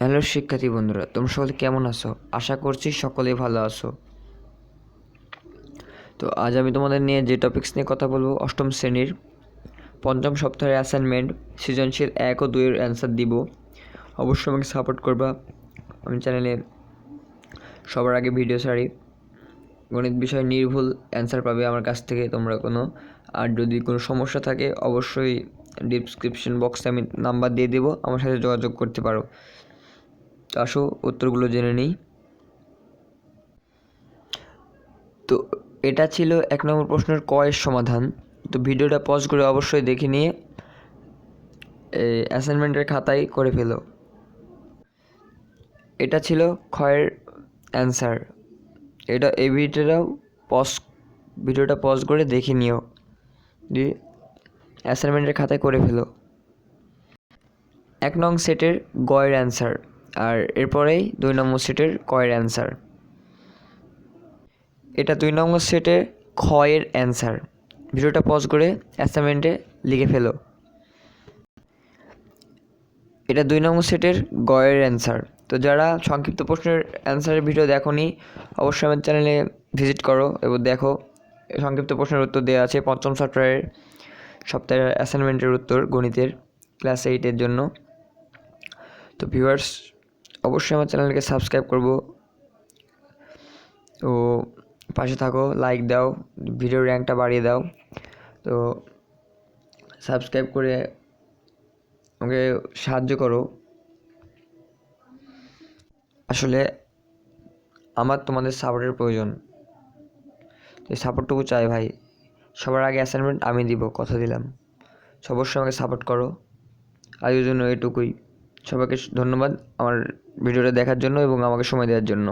Hello শিক্ষার্থী বন্ধুরা, তোমরা সকলে কেমন আছো? আশা করছি সকলেই ভালো আছো। তো আজ আমি তোমাদের নিয়ে যে টপিকস নিয়ে কথা বলব, অষ্টম শ্রেণির পঞ্চম সপ্তাহের অ্যাসাইনমেন্ট সৃজনশীল এক ও দুইয়ের অ্যান্সার দিব। অবশ্যই আমাকে সাপোর্ট করবা। আমি চ্যানেলে সবার আগে ভিডিও ছাড়ি। গণিত বিষয় নির্ভুল অ্যান্সার পাবে আমার কাছ থেকে তোমরা কোনো। আর যদি কোনো সমস্যা থাকে, অবশ্যই ডিসক্রিপশন বক্সে আমি নাম্বার দিয়ে দেবো। আমার সাথে যোগাযোগ করতে পারো। আসো, উত্তরগুলো জেনে নিই। তো এটা ছিল এক নম্বর প্রশ্নের কয়ের সমাধান। তো ভিডিওটা পজ করে অবশ্যই দেখে নিয়ে অ্যাসাইনমেন্টের খাতায় করে ফেলো। এটা ছিল ক্ষয়ের অ্যান্সার এটা এই ভিডিওটাও পজ ভিডিওটা পজ করে দেখে নিও। দিয়ে অ্যাসাইনমেন্টের খাতায় করে ফেলো। এক নং সেটের গয়ের অ্যান্সার আর এরপরেই দুই নম্বর সেটের কয়ের অ্যান্সার। এটা দুই নম্বর সেটে ক্ষয়ের অ্যান্সার। ভিডিওটা পজ করে অ্যাসাইনমেন্টে লিখে ফেলো। এটা দুই নম্বর সেটের গয়ের অ্যান্সার। তো যারা সংক্ষিপ্ত প্রশ্নের অ্যান্সারের ভিডিও দেখোনি, অবশ্যই আমার চ্যানেলে ভিজিট করো এবং দেখো। সংক্ষিপ্ত প্রশ্নের উত্তর দেওয়া আছে পঞ্চম সফটওয়্যারের সপ্তাহের অ্যাসাইনমেন্টের উত্তর গণিতের ক্লাস এইটের জন্য। তো ভিউয়ার্স অবশ্যই আমার চ্যানেলকে সাবস্ক্রাইব করব। তো পাশে থাকো লাইক দাও ভিডিও র্যাঙ্কটা বাড়িয়ে দাও। তো সাবস্ক্রাইব করে আমাকে সাহায্য করো। আসলে আমার তোমাদের সাপোর্টের প্রয়োজন। এই সাপোর্টটুকু চাই ভাই। সবার আগে অ্যাসাইনমেন্ট আমি দিব, কথা দিলাম। তো অবশ্যই আমাকে সাপোর্ট করো। আজকের জন্য এটুকুই। সবাইকে ধন্যবাদ আমার ভিডিওটা দেখার জন্য এবং আমাকে সময় দেওয়ার জন্য।